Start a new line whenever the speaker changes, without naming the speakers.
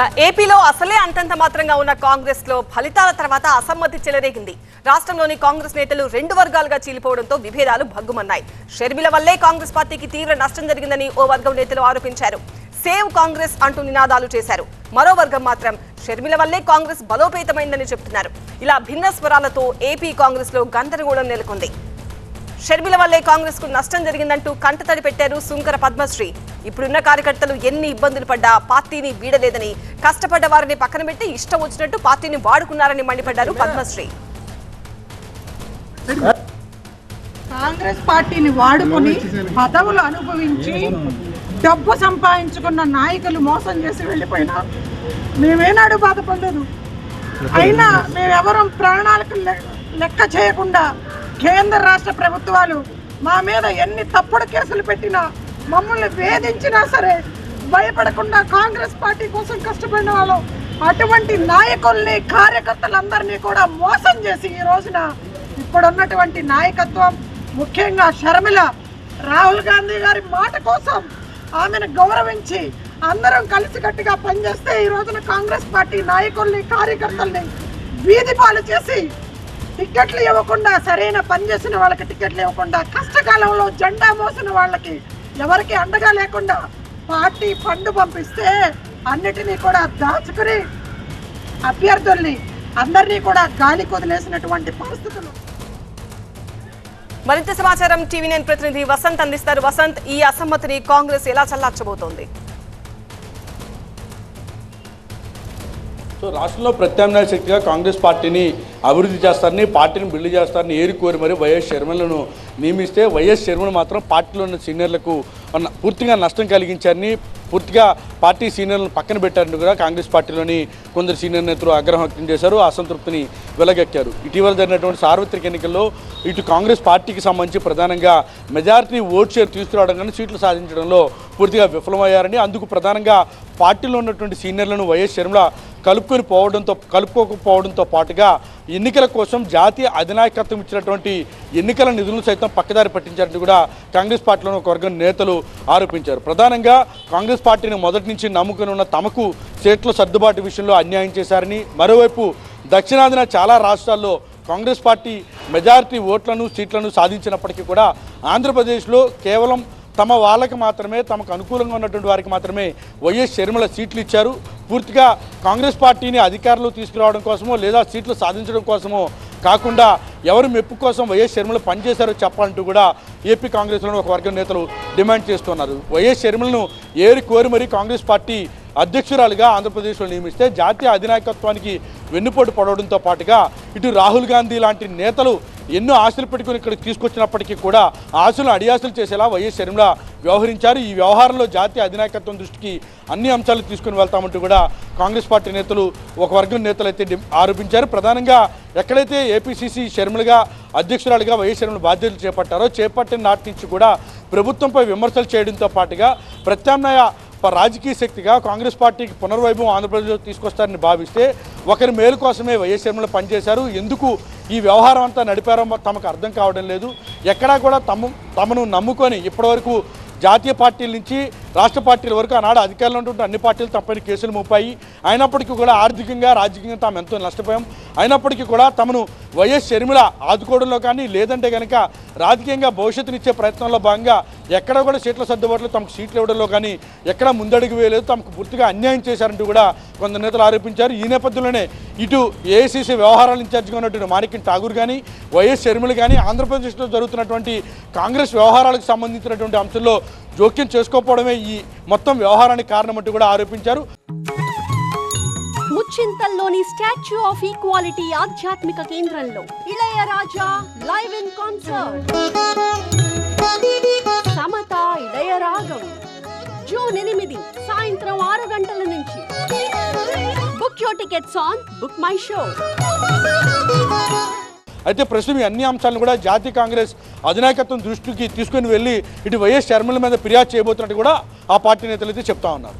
ఇక ఏపీలో అసలే అంతంత మాత్రంగా ఉన్న కాంగ్రెస్లో ఫలితాల తర్వాత అసమ్మతి చెలరేగింది. రాష్ట్రంలోని కాంగ్రెస్ నేతలు రెండు వర్గాలుగా చీలిపోవడంతో విభేదాలు భగ్గుమన్నాయి. షర్మిల వల్లే కాంగ్రెస్ పార్టీకి తీవ్ర నష్టం జరిగిందని ఓ వర్గం నేతలు ఆరోపించారు. సేవ్ కాంగ్రెస్ అంటూ నినాదాలు చేశారు. మరో వర్గం మాత్రం షర్మిల వల్లే కాంగ్రెస్ బలోపేతమైందని చెబుతున్నారు ఇలా భిన్న స్వరాలతో ఏపీ కాంగ్రెస్లో గందరగోళం నెలకొంది. షర్మిల వల్లే కాంగ్రెస్కు నష్టం జరిగిందంటూ కంటతడి పెట్టారు సుంకర పద్మశ్రీ. ఇప్పుడున్న కార్యకర్తలు ఎన్ని ఇబ్బందులు పడ్డా పార్టీని వీడలేదని కష్టపడ్డ వారిని పక్కన పెట్టి ఇష్టం వచ్చినట్టు పార్టీని వాడుకున్నారని మండిపడ్డారు పద్మశ్రీ.
కాంగ్రెస్ పార్టీని వాడుకొని పదవులు అనుభవించి డబ్బు సంపాదించుకున్న నాయకులు మోసం చేసి వెళ్ళిపోయినా మేమేనాడు బాధపడలేదు అయినా మేమెవరం ప్రాణాలకు లెక్క చేయకుండా కేంద్ర రాష్ట్ర ప్రభుత్వాలు మా మీద ఎన్ని తప్పుడు కేసులు పెట్టినా మమ్మల్ని వేధించినా సరే భయపడకుండా కాంగ్రెస్ పార్టీ కోసం కష్టపడిన వాళ్ళం అటువంటి నాయకుల్ని కార్యకర్తలందరినీ కూడా మోసం చేసి ఈ రోజున ఇప్పుడున్నటువంటి నాయకత్వం ముఖ్యంగా షర్మిల రాహుల్ గాంధీ గారి మాట కోసం ఆమెను గౌరవించి అందరం కలిసికట్టుగా పనిచేస్తే ఈ రోజున కాంగ్రెస్ పార్టీ నాయకుల్ని కార్యకర్తల్ని వీధి పాలు చేసి టిక్కెట్లు ఇవ్వకుండా సరైన పని చేసిన వాళ్ళకి టిక్కెట్లు ఇవ్వకుండా కష్టకాలంలో జెండా మోసిన వాళ్ళకి ఎవరికి అండగా లేకుండా పార్టీ ఫండ్ పంపిస్తే అన్నిటినీ కూడా దాచుకుని అభ్యర్థుల్ని అందరినీ కూడా గాలి కుదిలేసినటువంటి పరిస్థితులు.
మరింత సమాచారం టీవీ నైన్ ప్రతినిధి వసంత్ అందిస్తారు. వసంత్ ఈ అసమ్మతిని కాంగ్రెస్ ఎలా చల్లార్చబోతోంది?
సో రాష్ట్రంలో ప్రత్యామ్నాయ శక్తిగా కాంగ్రెస్ పార్టీని అభివృద్ధి చేస్తారని పార్టీని బిల్డ్ చేస్తారని ఏరి కోరి మరి వైఎస్ శర్మలను నియమిస్తే వైఎస్ శర్మను మాత్రం పార్టీలో ఉన్న సీనియర్లకు పూర్తిగా నష్టం కలిగించారని పూర్తిగా పార్టీ సీనియర్లను పక్కన పెట్టారని కూడా కాంగ్రెస్ పార్టీలోని కొందరు సీనియర్ నేతలు ఆగ్రహం వ్యక్తం చేశారు అసంతృప్తిని వెలగెక్కారు. ఇటీవల జరిగినటువంటి సార్వత్రిక ఎన్నికల్లో ఇటు కాంగ్రెస్ పార్టీకి సంబంధించి ప్రధానంగా మెజారిటీ ఓట్ షేర్ తీసుకురావడం కానీ సీట్లు సాధించడంలో పూర్తిగా విఫలమయ్యారని అందుకు ప్రధానంగా పార్టీలో ఉన్నటువంటి సీనియర్లను వైఎస్ శర్మల కలుపుకొని పోవడంతో కలుపుకోకపోవడంతో పాటుగా ఎన్నికల కోసం జాతీయ అధినాయకత్వం ఇచ్చినటువంటి ఎన్నికల నిధులను సైతం పక్కదారి పట్టించారని కూడా కాంగ్రెస్ పార్టీలోని ఒక వర్గం నేతలు ఆరోపించారు. ప్రధానంగా కాంగ్రెస్ పార్టీని మొదటి నుంచి నమ్ముకుని ఉన్న తమకు సీట్ల సర్దుబాటు విషయంలో అన్యాయం చేశారని మరోవైపు దక్షిణాదిన చాలా రాష్ట్రాల్లో కాంగ్రెస్ పార్టీ మెజారిటీ ఓట్లను సీట్లను సాధించినప్పటికీ కూడా ఆంధ్రప్రదేశ్లో కేవలం తమ వాళ్ళకి మాత్రమే తమకు అనుకూలంగా ఉన్నటువంటి వారికి మాత్రమే వైఎస్ షర్మిల సీట్లు ఇచ్చారు. పూర్తిగా కాంగ్రెస్ పార్టీని అధికారులు తీసుకురావడం కోసమో లేదా సీట్లు సాధించడం కోసమో కాకుండా ఎవరు మెప్పు కోసం వైఎస్ షర్మిల పనిచేశారో చెప్పాలంటూ కూడా ఏపీ కాంగ్రెస్లోని ఒక వర్గం నేతలు డిమాండ్ చేస్తున్నారు. వైఎస్ షర్మిలను ఏరి కోరి మరీ కాంగ్రెస్ పార్టీ అధ్యక్షురాలుగా ఆంధ్రప్రదేశ్లో నియమిస్తే జాతీయ అధినాయకత్వానికి వెన్నుపోటు పడవడంతో పాటుగా ఇటు రాహుల్ గాంధీ లాంటి నేతలు ఎన్నో ఆశలు పెట్టుకుని ఇక్కడికి తీసుకొచ్చినప్పటికీ కూడా ఆశలు అడియాసలు చేసేలా వైఎస్ షర్మిల వ్యవహరించారు. ఈ వ్యవహారంలో జాతీయ అధినాయకత్వం దృష్టికి అన్ని అంశాలు తీసుకుని వెళ్తామంటూ కూడా కాంగ్రెస్ పార్టీ నేతలు ఒక వర్గం నేతలు అయితే ఆరోపించారు. ప్రధానంగా ఎక్కడైతే ఏపీసీసీ షర్మిలగా అధ్యక్షురాలుగా వైఎస్ షర్మిల బాధ్యతలు చేపట్టారో చేపట్టిన నాటి నుంచి కూడా ప్రభుత్వంపై విమర్శలు చేయడంతో పాటుగా ప్రత్యామ్నాయ రాజకీయ శక్తిగా కాంగ్రెస్ పార్టీకి పునర్వైభవం ఆంధ్రప్రదేశ్లో తీసుకొస్తారని భావిస్తే ఒకరి మేలు కోసమే వైఎస్ పనిచేశారు. ఎందుకు ఈ వ్యవహారం అంతా నడిపారో తమకు అర్థం కావడం లేదు. ఎక్కడా కూడా తమ తమను నమ్ముకొని ఇప్పటివరకు జాతీయ పార్టీల నుంచి రాష్ట్ర పార్టీల వరకు ఆనాడు అధికారంలో ఉంటుంటే అన్ని పార్టీలు తప్పని కేసులు మోపాయి. అయినప్పటికీ కూడా ఆర్థికంగా రాజకీయంగా తాము ఎంతో నష్టపోయాం. అయినప్పటికీ కూడా తమను వైఎస్ షర్మిల ఆదుకోవడంలో కానీ లేదంటే కనుక రాజకీయంగా భవిష్యత్తునిచ్చే ప్రయత్నంలో భాగంగా ఎక్కడ కూడా సీట్ల సర్దుబాట్లు తమకు సీట్లు ఇవ్వడంలో కానీ ఎక్కడ ముందడుగు వేయలేదు. తమకు పూర్తిగా అన్యాయం చేశారంటూ కూడా కొందరు నేతలు ఆరోపించారు. ఈ నేపథ్యంలోనే ఇటు ఏఐసీసీ వ్యవహారాల ఇన్ఛార్జిగా ఉన్నటువంటి మాణిక్యం ఠాగూర్ కానీ వైఎస్ షర్మిల కానీ ఆంధ్రప్రదేశ్లో జరుగుతున్నటువంటి కాంగ్రెస్ వ్యవహారాలకు సంబంధించినటువంటి అంశంలో జోక్యం చేసుకోకపోవడమే ఈ మొత్తం వ్యవహారానికి కారణమంటూ కూడా ఆరోపించారు.
ముచ్చింతల్లోని స్టాచ్యూ ఆఫ్ ఈక్వాలిటీ ఆధ్యాత్మిక కేంద్రంలో Ilaiyaraaja live in concert. Samatha Ilayaragam. June ఎనిమిది సాయంత్రం ఆరు గంటల నుంచి. Book your tickets on BookMyShow.
అయితే ప్రస్తుతం ఈ అన్ని అంశాలను కూడా జాతీయ కాంగ్రెస్ అధినాయకత్వం దృష్టికి తీసుకుని వెళ్ళి ఇటు వైఎస్ షర్మిల మీద ఫిర్యాదు చేయబోతున్నట్టు కూడా ఆ పార్టీ నేతలు అయితే చెప్తా ఉన్నారు.